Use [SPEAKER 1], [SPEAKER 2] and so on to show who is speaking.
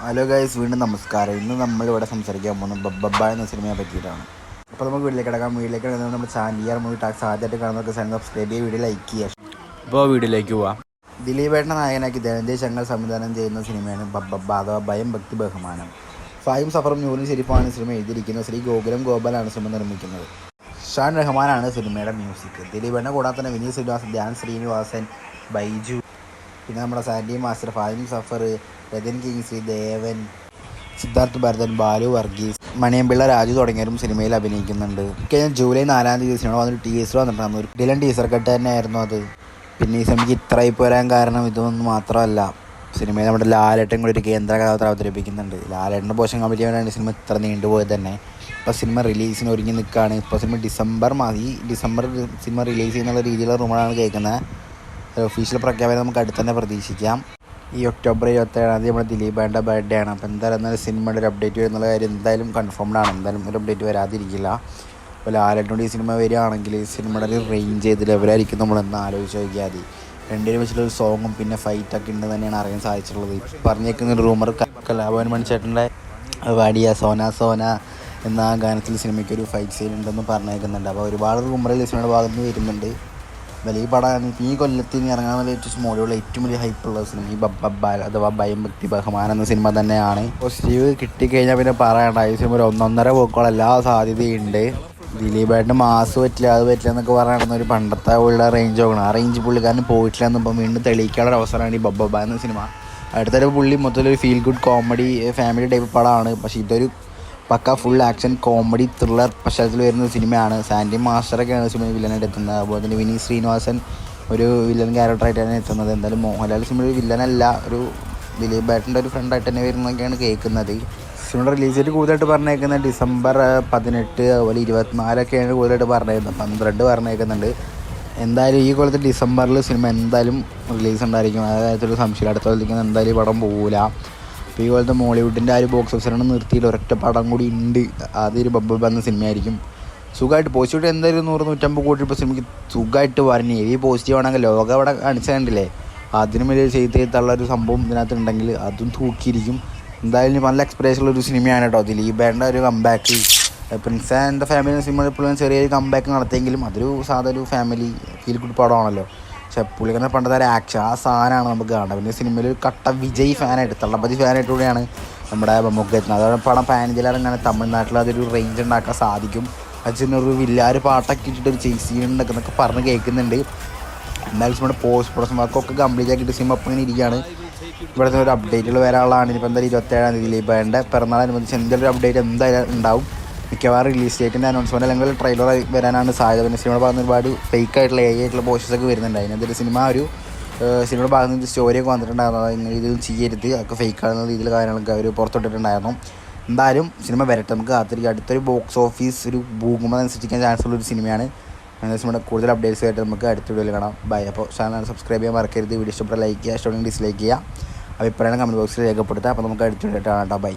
[SPEAKER 1] Hello guys വീണ്ടും നമസ്കാരം. ഇന്ന് നമ്മൾ ഇവിടെ സംസാരിക്കാൻ പോകുന്നത് ബബ്ബ എന്ന സിനിമയെ പറ്റിയിട്ടാണ്. അപ്പോൾ നമുക്ക് വീട്ടിലേക്ക് കിടക്കാം. വീട്ടിലേക്ക് കിടക്കുന്നത് നമ്മുടെ ചാനൽ ഇയർ മൂവി ടാക്സ് ആദ്യമായിട്ട് കാണുന്നവർക്ക് ചാനൽ സബ്സ്ക്രൈബ് ചെയ്യുക വീഡിയോ ലൈക്ക് ചെയ്യുക
[SPEAKER 2] ഇപ്പോൾ വീഡിയോയിലേക്ക് പോവാം.
[SPEAKER 1] ദിലീപേട്ട നായകനാക്കി ധനഞ്ജയ് ശങ്കർ സംവിധാനം ചെയ്യുന്ന സിനിമയാണ് ബബ്ബ അഥവാ ഭയം ഭക്തി ബഹുമാനം. ഫായും സഫറും നൂറും ഷെരീഫാണ് സിനിമ എഴുതിയിരിക്കുന്നത്. ശ്രീ ഗോകുലം ഗോപാലാണ് സിനിമ നിർമ്മിക്കുന്നത്. ഷാൻ റഹ്മാനാണ് സിനിമയുടെ മ്യൂസിക്. ദിലീപേട്ടനെ കൂടാതെ തന്നെ വിനീത് ശ്രീനിവാസൻ ധ്യാൻ ശ്രീനിവാസൻ ബൈജു. പിന്നെ നമ്മുടെ സാൻഡി മാസ്റ്റർ ഫായും സഫർ രതൻ കിങ്സ്ലി ദേവൻ സിദ്ധാർത്ഥ് ഭരതൻ ബാലു വർഗീസ് മണിയമ്പിള്ള രാജു തുടങ്ങിയവരും സിനിമയിൽ അഭിനയിക്കുന്നുണ്ട്. കഴിഞ്ഞ ജൂലൈ നാലാം തീയതി സിനിമ വന്നൊരു ടീസർ വന്നിട്ടുണ്ടായിരുന്നു ഒരു ഡിലൻ ടീസർ കട്ട് തന്നെയായിരുന്നു അത്. പിന്നെ ഈ സിനിമയ്ക്ക് ഇത്രയായി പോരാൻ കാരണം ഇതൊന്നും മാത്രമല്ല. സിനിമയിൽ നമ്മുടെ ലാലേട്ടൻ കൂടി ഒരു കേന്ദ്ര കഥാപാത്രം അവതരിപ്പിക്കുന്നുണ്ട്. ലാലേട്ടന്റെ പോഷൻ കമ്പനി ചെയ്യാനാണ് സിനിമ ഇത്ര നീണ്ടുപോയത് തന്നെ. ഇപ്പോൾ സിനിമ റിലീസിന് ഒരുങ്ങി നിൽക്കുകയാണ്. ഇപ്പോൾ സിനിമ ഡിസംബർ മാസം ഈ ഡിസംബർ സിനിമ റിലീസ് ചെയ്യുന്നുള്ള രീതിയിലുള്ള റൂമാണ് കേൾക്കുന്നത്. ഒഫീഷ്യൽ പ്രഖ്യാപനം നമുക്ക് അടുത്ത് തന്നെ പ്രതീക്ഷിക്കാം. ഈ ഒക്ടോബർ ഇരുപത്തേഴാം തീയതി നമ്മുടെ ദിലീപേന്റെ ബർത്ത്ഡേ ആണ്. അപ്പോൾ എന്തായാലും എന്നാലും സിനിമയുടെ ഒരു അപ്ഡേറ്റ് വരുന്നുള്ള കാര്യം എന്തായാലും കൺഫേംഡ് ആണ്. എന്തായാലും ഒരു അപ്ഡേറ്റ് വരാതിരിക്കില്ല. അപ്പോൾ ലാലേട്ടനോട് ഈ സിനിമ വരികയാണെങ്കിൽ ഈ സിനിമയുടെ ഒരു റേഞ്ച് ചെയ്ത് ലെവലായിരിക്കും നമ്മളെന്ന് ആലോചിച്ച് നോക്കിയാൽ മതി. രണ്ടുപേരും വെച്ചിട്ടുള്ള ഒരു സോങ്ങും പിന്നെ ഫൈറ്റൊക്കെ ഉണ്ട് തന്നെയാണ് അറിയാൻ സാധിച്ചിട്ടുള്ളത്. പറഞ്ഞേക്കുന്ന ഒരു റൂമർ കലാഭവൻ മണിച്ചേട്ടന്റെ വാടിയ സോന സോന എന്ന ആ ഗാനത്തിൽ സിനിമയ്ക്ക് ഒരു ഫൈറ്റ് സീൻ ഉണ്ടെന്ന് പറഞ്ഞേക്കുന്നുണ്ട്. അപ്പോൾ ഒരുപാട് റൂമറിൽ സിനിമയുടെ ഭാഗത്ത് നിന്ന് വരുന്നുണ്ട്. വലിയ പടമാണ്. ഇപ്പം ഈ കൊല്ലത്തിന് ഇറങ്ങാൻ വലിയ ഏറ്റവും സ്മോളിയുള്ള ഏറ്റവും വലിയ ഹൈപ്പുള്ള സിനിമ ഈ ബബ്ബ അഥവാ ഭയം ഭക്തി ബഹുമാൻ എന്ന സിനിമ തന്നെയാണ്. പോസിറ്റീവ് കിട്ടിക്കഴിഞ്ഞാൽ പിന്നെ പറയണ്ട. ഈ സിനിമ ഒരു ഒന്നൊന്നര പോക്കോളം എല്ലാ സാധ്യതയുണ്ട്. ദിലീപായിട്ട് മാസ് പറ്റില്ല അത് പറ്റില്ല എന്നൊക്കെ പറയണമെന്ന് ഒരു പണ്ടത്തെ ഉള്ള റേഞ്ച് നോക്കണം. ആ റേഞ്ച് പുള്ളിക്കാരന് പോയിട്ടില്ല എന്നിപ്പം വീണ്ടും തെളിയിക്കാനുള്ള അവസരമാണ് ഈ ബബ്ബ എന്ന സിനിമ അടുത്തൊരു പുള്ളി മൊത്തത്തിലൊരു feel good comedy family type പടമാണ്. പക്ഷേ ഇതൊരു പക്ക ഫുൾ ആക്ഷൻ കോമഡി ത്രില്ലർ പശ്ചാത്തലത്തിൽ വരുന്ന സിനിമയാണ് സാൻഡി മാസ്റ്ററൊക്കെയാണ് സിനിമ വില്ലനായിട്ട് എത്തുന്നത്. അതുപോലെ തന്നെ വിനീത് ശ്രീനിവാസൻ ഒരു വില്ലൻ ക്യാരക്ടറായിട്ടാണ് എത്തുന്നത്. എന്തായാലും മോഹൻലാൽ സിനിമയിൽ വില്ലനല്ല ഒരു ദിലീപ് ബാറ്റിന്റെ ഒരു ഫ്രണ്ടായിട്ട് തന്നെ വരുന്നതൊക്കെയാണ് കേൾക്കുന്നത്. സിനിമയുടെ റിലീസ് ഡേറ്റ് കൂടുതലായിട്ട് പറഞ്ഞേക്കുന്നത് ഡിസംബർ പതിനെട്ട് അതുപോലെ ഇരുപത്തിനാലൊക്കെയാണ് കൂടുതലായിട്ട് പറഞ്ഞേക്കുന്നത്. പന്ത്രണ്ട് പറഞ്ഞേക്കുന്നുണ്ട്. എന്തായാലും ഈ കൊല്ലത്തെ ഡിസംബറിൽ സിനിമ എന്തായാലും റിലീസ് ഉണ്ടായിരിക്കും. അതായത് ഒരു സംശയം അടുത്ത കൊല്ലത്തേക്ക് എന്തായാലും പടം പോകില്ല അപ്പോൾ ഈ പോലത്തെ മോളിവുഡിന്റെ ആ ഒരു ബോക്സ് ഓഫീസറാണ് നിർത്തിയിൽ ഒരൊറ്റ പടം കൂടി ഉണ്ട്. അതൊരു ബബ്ബ എന്ന സിനിമയായിരിക്കും. സുഖമായിട്ട് പോസിറ്റീവ് എന്തായാലും നൂറ് നൂറ്റമ്പത് കോടി ഇപ്പോൾ സിനിമയ്ക്ക് സുഖമായിട്ട് പറഞ്ഞു ഈ പോസിറ്റീവ് ആണെങ്കിൽ ലോകം അവിടെ കാണിച്ചു കണ്ടില്ലേ അതിനും വലിയ ചെയ്ത് തള്ള ഒരു സംഭവം ഇതിനകത്ത് ഉണ്ടെങ്കിൽ അതും തൂക്കിയിരിക്കും. എന്തായാലും നല്ല എക്സ്പീരിയൻസ് ഒരു സിനിമയാണ് കേട്ടോ ദിലീപേണ്ട ഒരു comeback Prince and Family cinema എപ്പോഴും ചെറിയൊരു കമ്പാക്ക് നടത്തിയെങ്കിലും അതൊരു സാധാരണ ഒരു ഫാമിലി ഫീൽ ഗുഡ് പടമാണല്ലോ. പക്ഷെ പുള്ളിക്കുന്ന പണ്ടത്തെ ഒരു ആക്ഷൻ ആ സാധനമാണ് നമുക്ക് കാണേണ്ടത്. പിന്നെ സിനിമയിൽ ഒരു കട്ട വിജയ് ഫാനായിട്ട് തള്ളപ്പതി ഫാനായിട്ട് കൂടിയാണ് നമ്മുടെ നമുക്ക് എത്തുന്നത്. അതോടെ പടം പാനഞ്ചിലാർ അങ്ങനെ തമിഴ്നാട്ടിൽ അതൊരു റേഞ്ച് ഉണ്ടാക്കാൻ സാധിക്കും. അച്ഛനൊരു വില്ലാര് പാട്ടൊക്കെ ഇട്ടിട്ട് ഒരു ചേസ് ചെയ്യുന്നുണ്ടൊക്കെ എന്നൊക്കെ പറഞ്ഞ് കേൾക്കുന്നുണ്ട്. എന്തായാലും നമ്മുടെ പോസ്റ്റ് പ്രൊഡക്ഷൻ വർക്കൊക്കെ കംപ്ലീറ്റ് ആക്കിയിട്ട് സിനിമ അപ്പം ഇങ്ങനെ ഇരിക്കുകയാണ്. ഇവിടുത്തെ ഒരു അപ്ഡേറ്റുകൾ വരാനുള്ളതാണ്. ഇനിയിപ്പോൾ എന്തായാലും ഇരുപത്തേഴാം തീയതി ദിലീപേന്റെ പിറന്നാളനുബന്ധിച്ച് എന്തെങ്കിലും ഒരു അപ്ഡേറ്റ് എന്തായാലും ഉണ്ടാവും. മിക്കവാറും റിലീസ് ഡേറ്റിന്റെ അനൗൺസ്മെന്റ് അല്ലെങ്കിൽ ട്രെയിലർ വരാനാണ് സാധ്യത. പിന്നെ സിനിമയുടെ ഭാഗത്ത് ഒരുപാട് ഫേക്ക് ആയിട്ടുള്ള എ ആയിട്ടുള്ള പോസ്റ്റേഴ്സ് ഒക്കെ വരുന്നുണ്ട്. അതിനകത്തൊരു സിനിമ ഒരു സിനിമയുടെ ഭാഗത്ത് നിന്ന് സ്റ്റോറിയൊക്കെ വന്നിട്ടുണ്ടായിരുന്നു. ഇങ്ങനെ ഇത് ചെയ്യരുത് ഒക്കെ ഫേക്ക് ആണെന്ന രീതിയിൽ കാര്യങ്ങളൊക്കെ അവർ പുറത്തോട്ടിട്ടുണ്ടായിരുന്നു എന്തായാലും സിനിമ വരട്ടെ. നമുക്ക് കാത്തിരിക്കുക അടുത്തൊരു ബോക്സ് ഓഫീസ് ഒരു ഭൂകുമ്പം അനുസരിച്ചിരിക്കാൻ ചാൻസ് ഉള്ള ഒരു സിനിമയാണ് സിനിമയുടെ കൂടുതൽ അപ്ഡേറ്റ്സ് ആയിട്ട് നമുക്ക് അടുത്ത വീഡിയോയിൽ കാണാം. ബൈ അപ്പോൾ ചാനൽ സബ്സ്ക്രൈബ് ചെയ്യാൻ മറക്കരുത്. വീഡിയോ ഇഷ്ടപ്പെട്ട ലൈക്ക് ചെയ്യുക. ഇഷ്ടമുണ്ടെങ്കിൽ ഡിസ്ലൈക്ക് ചെയ്യുക. അഭിപ്രായം കമന്റ് ബോക്സിൽ രേഖപ്പെടുത്തുക. അപ്പോൾ നമുക്ക് അടുത്ത വീഡിയോ കാണാം ബൈ